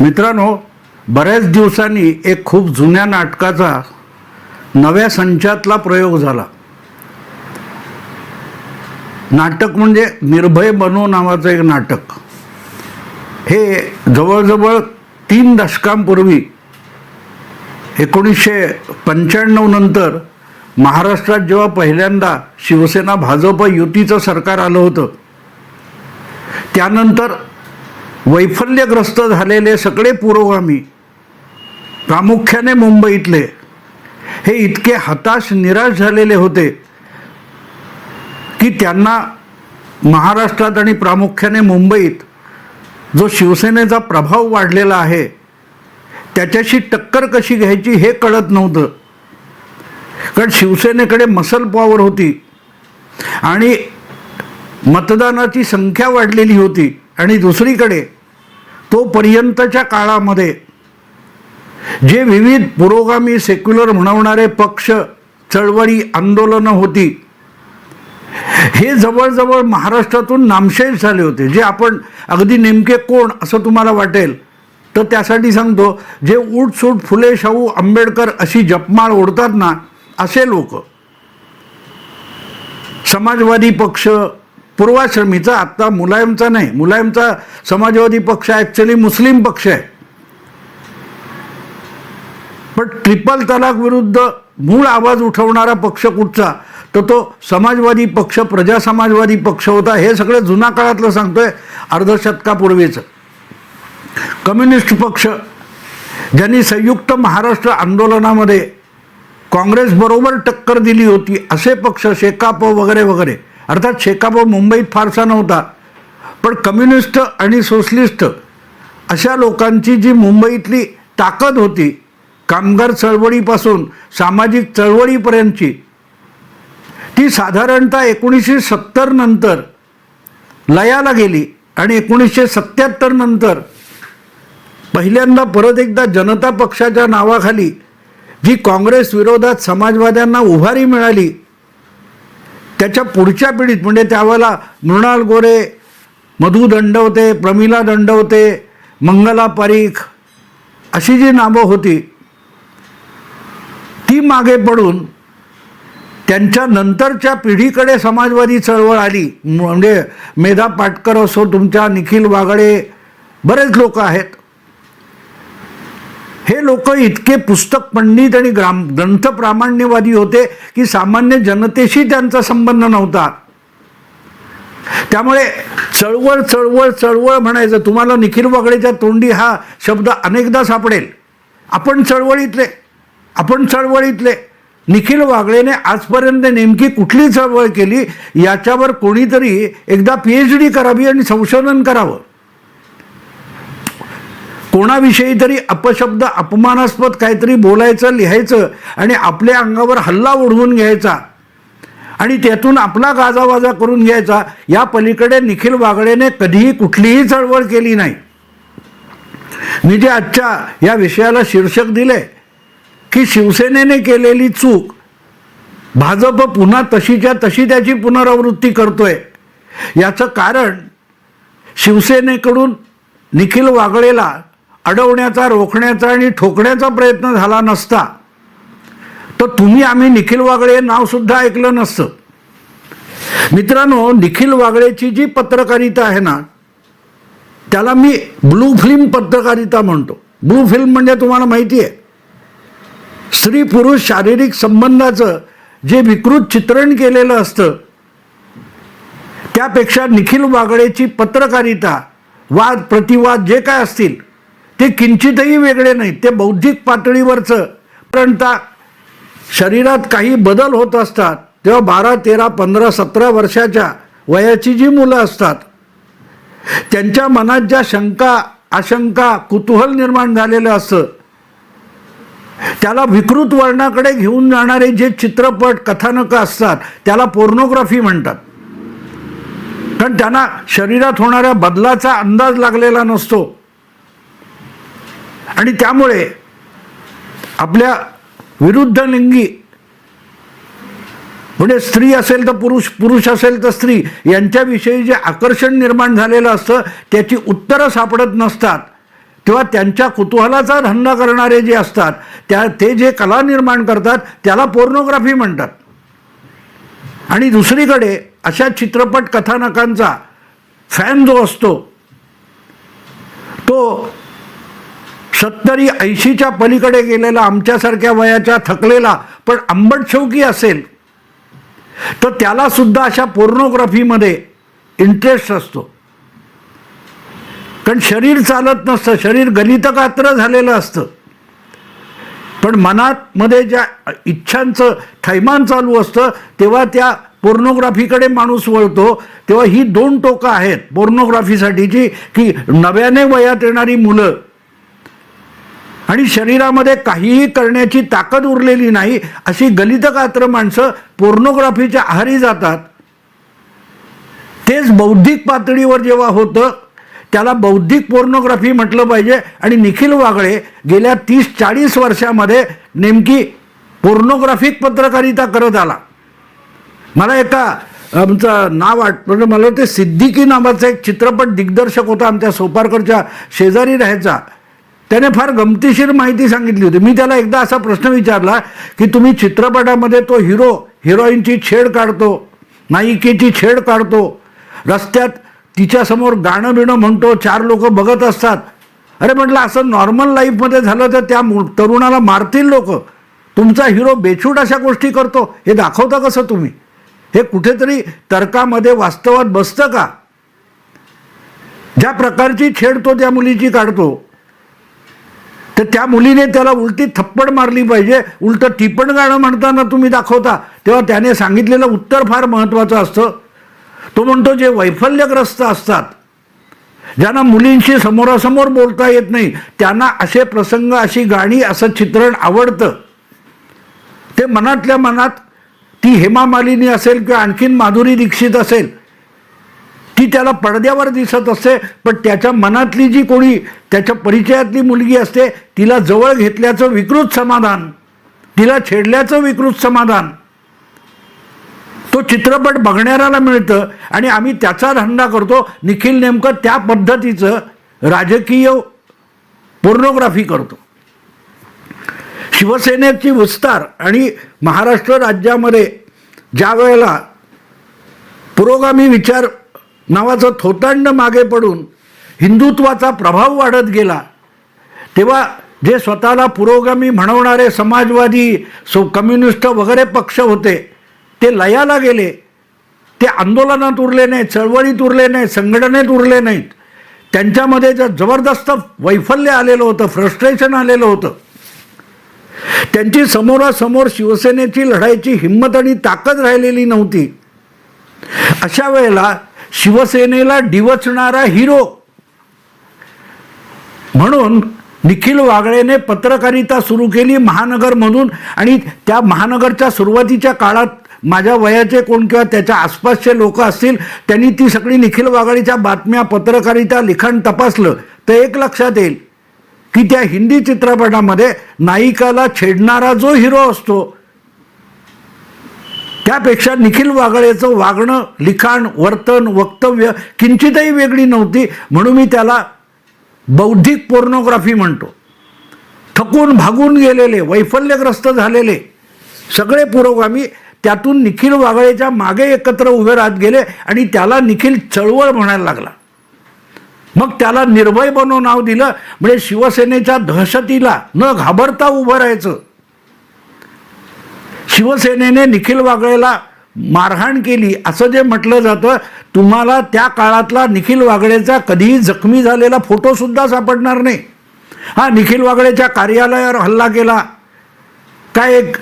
मित्रांनो बऱ्याच दिवसांनी एक खूप जुन्या नाटकाचा नव्या संचातला प्रयोग झाला. नाटक म्हणजे निर्भय बनो नावाचं एक नाटक. हे जवळजवळ तीन दशकांपूर्वी एकोणीसशे पंच्याण्णव नंतर महाराष्ट्रात जेव्हा पहिल्यांदा शिवसेना भाजप युतीचं सरकार आलं होतं त्यानंतर वैफल्यग्रस्त झालेले सगळे पुरोगामी प्रामुख्याने मुंबईतले हे इतके हताश निराश झालेले होते की त्यांना महाराष्ट्रात आणि प्रामुख्याने मुंबईत जो शिवसेनेचा प्रभाव वाढलेला आहे त्याच्याशी टक्कर कशी घ्यायची हे कळत नव्हतं. कारण शिवसेनेकडे मसल पॉवर होती आणि मतदानाची संख्या वाढलेली होती. आणि दुसरीकडे तोपर्यंतच्या काळामध्ये जे विविध पुरोगामी सेक्युलर म्हणवणारे पक्ष चळवळी आंदोलनं होती हे जवळजवळ महाराष्ट्रातून नामशेष झाले होते. जे आपण अगदी नेमके कोण असं तुम्हाला वाटेल तर त्यासाठी सांगतो जे उठसूट फुले शाहू आंबेडकर अशी जपमाळ ओढतात ना असे लोक. समाजवादी पक्ष पूर्वाश्रमीचा आत्ता मुलायमचा नाही. मुलायमचा समाजवादी पक्ष ॲक्च्युली मुस्लिम पक्ष आहे. पण ट्रिपल तलाक विरुद्ध मूळ आवाज उठवणारा पक्ष कुठचा? तर तो समाजवादी पक्ष प्रजा समाजवादी पक्ष होता. हे सगळं जुना काळातलं सांगतोय अर्धशतकापूर्वीचं. कम्युनिस्ट पक्ष ज्यांनी संयुक्त महाराष्ट्र आंदोलनामध्ये काँग्रेसबरोबर टक्कर दिली होती असे पक्ष शेकाप वगैरे वगैरे. अर्थात शेकाप मुंबईत फारसा नव्हता. पण कम्युनिस्ट आणि सोशलिस्ट अशा लोकांची जी मुंबईतली ताकद होती कामगार चळवळीपासून सामाजिक चळवळीपर्यंतची ती साधारणतः एकोणीसशे सत्तर नंतर लयाला गेली आणि एकोणीसशे सत्याहत्तर नंतर पहिल्यांदा परत एकदा जनता पक्षाच्या नावाखाली जी काँग्रेस विरोधात समाजवाद्यांना उभारी मिळाली त्याच्या पुढच्या पिढीत म्हणजे त्यावेळेला मृणाल गोरे मधु दंडवते प्रमिला दंडवते मंगला पारीख अशी जी नावं होती ती मागे पडून त्यांच्या नंतरच्या पिढीकडे समाजवादी चळवळ आली. म्हणजे मेधा पाटकर असो तुमच्या निखिल वागडे बरेच लोक आहेत. हे लोक इतके पुस्तक पंडित आणि ग्राम ग्रंथ प्रामाण्यवादी होते की सामान्य जनतेशी त्यांचा संबंध नव्हता. त्यामुळे चळवळ चळवळ चळवळ म्हणायचं तुम्हाला निखिल वागडेच्या तोंडी हा शब्द अनेकदा सापडेल. आपण चळवळीतले आपण चळवळीतले. निखिल वागळेने आजपर्यंत नेमकी कुठली चळवळ केली याच्यावर कोणीतरी एकदा पी एच डी करावी आणि संशोधन करावं. कोणाविषयी तरी अपशब्द अपमानास्पद काहीतरी बोलायचं लिहायचं आणि आपल्या अंगावर हल्ला ओढवून घ्यायचा आणि त्यातून आपला गाजावाजा करून घ्यायचा या पलीकडे निखिल वागळेने कधीही कुठलीही चळवळ केली नाही. मी जे आजच्या या विषयाला शीर्षक दिले की शिवसेनेने केलेली चूक भाजप पुन्हा तशीच्या तशी त्याची पुनरावृत्ती करतोय. याचं कारण शिवसेनेकडून निखिल वागळेला अडवण्याचा रोखण्याचा आणि ठोकण्याचा प्रयत्न झाला नसता तर तुम्ही आम्ही निखिल वागळे नावसुद्धा ऐकलं नसतं. मित्रांनो निखिल वागळेची जी पत्रकारिता आहे ना त्याला मी ब्लू फिल्म पत्रकारिता म्हणतो. ब्लू फिल्म म्हणजे तुम्हाला माहिती आहे स्त्री पुरुष शारीरिक संबंधाचं जे विकृत चित्रण केलेलं असतं त्यापेक्षा निखिल वागळेची पत्रकारिता वाद प्रतिवाद जे काय असतील ते किंचितही वेगळे नाहीत. ते बौद्धिक पातळीवरचं. परंतु शरीरात काही बदल होत असतात तेव्हा बारा तेरा पंधरा सतरा वर्षाच्या वयाची जी मुलं असतात त्यांच्या मनात ज्या शंका आशंका कुतूहल निर्माण झालेलं असतं त्याला विकृत वर्णाकडे घेऊन जाणारे जे चित्रपट कथानकं असतात त्याला पोर्नोग्राफी म्हणतात. कारण त्यांना शरीरात होणाऱ्या बदलाचा अंदाज लागलेला नसतो. आणि त्यामुळे आपल्या विरुद्ध लिंगी म्हणजे स्त्री असेल तर पुरुष पुरुष असेल तर स्त्री यांच्याविषयी जे आकर्षण निर्माण झालेलं असतं त्याची उत्तरं सापडत नसतात. तेव्हा त्यांच्या कुतूहलाचा धंदा करणारे जे असतात त्या ते जे कला निर्माण करतात त्याला पोर्नोग्राफी म्हणतात. आणि दुसरीकडे अशा चित्रपट कथानकांचा फॅन जो असतो तो सत्तरी ऐंशीच्या पलीकडे गेलेला आमच्यासारख्या वयाच्या थकलेला पण आंबट शौकी असेल तर त्याला सुद्धा अशा पोर्नोग्राफीमध्ये इंटरेस्ट असतो. कारण शरीर चालत नसतं शरीर गलितगात्र झालेलं असतं. पण मनात मध्ये ज्या इच्छांचं थैमान चालू असतं तेव्हा त्या पोर्नोग्राफीकडे माणूस वळतो तेव्हा ही दोन टोकं आहेत पोर्नोग्राफीसाठीची की नव्याने वयात येणारी मुलं आणि शरीरामध्ये काहीही करण्याची ताकद उरलेली नाही अशी गलितगात्र माणसं पोर्नोग्राफीच्या आहारी जातात. तेच बौद्धिक पातळीवर जेव्हा होतं त्याला बौद्धिक पोर्नोग्राफी म्हटलं पाहिजे. आणि निखिल वागळे गेल्या तीस चाळीस वर्षामध्ये नेमकी पोर्नोग्राफिक पत्रकारिता करत आला. मला एका आमचं नाव आठवलं म्हणजे मला ते सिद्दीकी नावाचा एक चित्रपट दिग्दर्शक होता आमच्या सोपारकरच्या शेजारी राहायचा. त्याने फार गमतीशीर माहिती सांगितली होती. मी त्याला एकदा असा प्रश्न विचारला की तुम्ही चित्रपटामध्ये तो हिरो हिरोईनची छेड काढतो नायिकेची छेड काढतो रस्त्यात तिच्यासमोर गाणं बिणं म्हणतो चार लोक बघत असतात. अरे म्हटलं असं नॉर्मल लाईफमध्ये झालं तर त्या मु- तरुणाला मारतील लोक. तुमचा हिरो बेछूट अशा गोष्टी करतो. हे दाखवता कसं तुम्ही? हे कुठेतरी तर्कामध्ये वास्तवात बसतं का? ज्या प्रकारची छेड तो त्या मुलीची काढतो तर त्या मुलीने त्याला उलटी थप्पड मारली पाहिजे. उलटं टिपण गाणं म्हणताना तुम्ही दाखवता. तेव्हा त्याने सांगितलेलं उत्तर फार महत्त्वाचं असतं. तो म्हणतो जे वैफल्यग्रस्त असतात ज्यांना मुलींशी समोरासमोर बोलता येत नाही त्यांना असे प्रसंग अशी गाणी असं चित्रण आवडतं. ते मनातल्या मनात ती हेमा मालिनी असेल किंवा आणखीन माधुरी दीक्षित असेल ती त्याला पडद्यावर दिसत असते पण त्याच्या मनातली जी कोणी त्याच्या परिचयातली मुलगी असते तिला जवळ घेतल्याचं विकृत समाधान तिला छेडल्याचं विकृत समाधान. तो चित्रपट बघणाऱ्याला मिळतं आणि आम्ही त्याचा धंदा करतो. निखिल नेमकं त्या पद्धतीचं राजकीय पोर्नोग्राफी करतो. शिवसेनेची विस्तार आणि महाराष्ट्र राज्यामध्ये ज्या वेळेला पुरोगामी विचार नावाचं थोतांड मागे पडून हिंदुत्वाचा प्रभाव वाढत गेला. तेव्हा जे स्वतःला पुरोगामी म्हणवणारे समाजवादी सो कम्युनिस्ट वगैरे पक्ष होते ते लयाला गेले. ते आंदोलनात उरले नाहीत चळवळीत उरले नाहीत संघटनेत उरले नाहीत. त्यांच्यामध्ये जर जबरदस्त वैफल्य आलेलं होतं फ्रस्ट्रेशन आलेलं होतं त्यांची समोरासमोर शिवसेनेची लढाईची हिंमत आणि ताकद राहिलेली नव्हती. अशा वेळेला शिवसेनेला डिवचणारा हिरो. म्हणून निखिल वागळेने पत्रकारिता सुरू केली महानगरमधून आणि त्या महानगरच्या सुरुवातीच्या काळात माझ्या वयाचे कोण किंवा त्याच्या आसपासचे लोक असतील त्यांनी ती सगळी निखिल वागळेच्या बातम्या पत्रकारिता लिखाण तपासलं. तर एक लक्षात येईल की त्या हिंदी चित्रपटामध्ये नायिकाला छेडणारा जो हिरो असतो त्यापेक्षा निखिल वागळेचं वागणं लिखाण वर्तन वक्तव्य किंचितही वेगळी नव्हती. म्हणून मी त्याला बौद्धिक पोर्नोग्राफी म्हणतो. थकून भागून गेलेले वैफल्यग्रस्त झालेले सगळे पुरोगामी त्यातून निखिल वागळेच्या मागे एकत्र उभे राहत गेले आणि त्याला निखिल चळवळ म्हणायला लागला. मग त्याला निर्भय बनव नाव दिलं. म्हणजे शिवसेनेच्या दहशतीला न घाबरता उभं राहायचं. शिवसेनेने निखिल वागळेला मारहाण केली. असं जे म्हटलं जातं तुम्हाला त्या काळातला निखिल वागळेचा कधीही जखमी झालेला फोटोसुद्धा सापडणार नाही. हा निखिल वागळेच्या कार्यालयावर हल्ला केला. काय एक